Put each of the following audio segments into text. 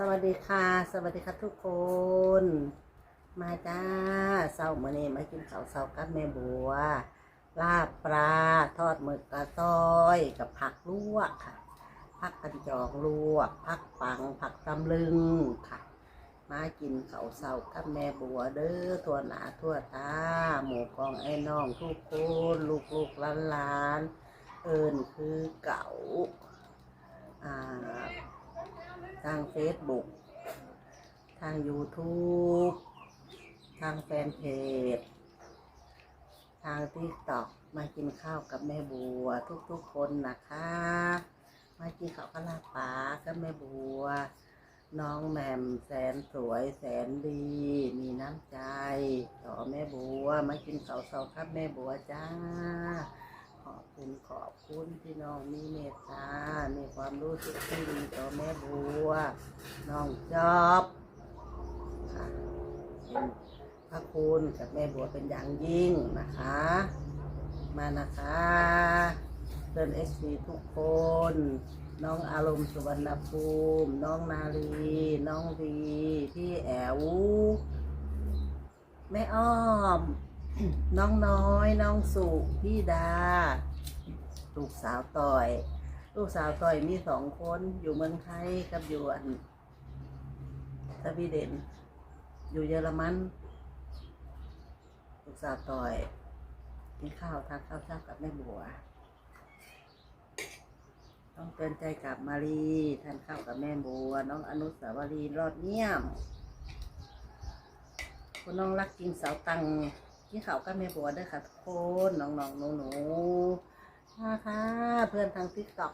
สวัสดีค่ะ สวัสดีค่ะทุกคน มาจ้าเศร้ามื่อนี้มากินข้าวเศร้ากับแม่บัว ลาบปลาทอดหมึกกระต้อยกับผักลวกค่ะผักกันจองลวกผักปังผักตำลึงค่ะ มากินข้าวเศร้ากับแม่บัวเด้อทั่วหน้าทั่วตาหมู่กองไอ้น้องทุกคนลูกลูกๆหลานเอิญคือเก่าอ่า ทาง Facebook ทาง YouTube ทางแฟนเพจ ทาง TikTok มากินข้าวกับแม่บัว ทุกๆคนนะคะ มากินข้าวกับลาปลากับแม่บัว น้องแหม่มแสนสวยแสนดี มีน้ำใจ ต่อแม่บัว มากินข้าวเสาครับแม่บัวจ้า ขอบคุณขอบคุณที่น้องมีเมตตา ความรู้สึกที่ดีต่อแม่บัวน้องจอบค่ะเป็นพระคุณกับแม่บัวเป็นอย่างยิ่งนะคะ มานะคะเพื่อนเอสซีทุกคน น้องอารมณ์สุวรรณภูมิ น้องนาลี น้องดีพี่แอวแม่อ้อม น้องน้อย น้องสุพี่ดา ลูกสาวต่อย ลูกสาวต่อยมีสองคนอยู่เมืองไทยกับอยู่อันสวีเดน อยู่เยอรมันลูกสาวต่อยกินข้าวทานข้าวเช้ากับแม่บัว ต้องเตือนใจกับมารีทานข้าวกับแม่บัว น้องอนุสาวรีย์รอดเยี่ยมคุณน้องรักกินเสาตังกินข้าวกับแม่บัวด้วยค่ะทุกคนน้องๆหนูๆ มาค่ะเพื่อนทางติ๊กต็อก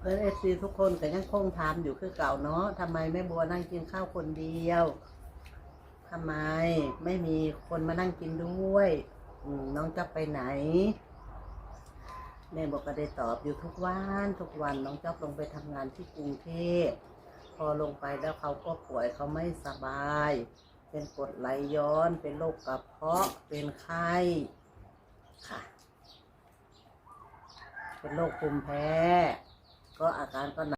เพื่อนเอซีทุกคนก็ยังคงถามอยู่คือเก่าเนาะทำไมแม่บัวนั่งกินข้าวคนเดียวทำไมไม่มีคนมานั่งกินด้วยอืน้องจะไปไหนแม่บอกก็ได้ตอบอยู่ทุกวันทุกวันน้องจ๊อบลงไปทำงานที่กรุงเทพพอลงไปแล้วเขาก็ป่วยเขาไม่สบาย เป็นกดไหลย้อนเป็นโรคกระเพาะเป็นไข้ค่ะ เป็นโรคภูมิแพ้ ก็อาการก็หนัก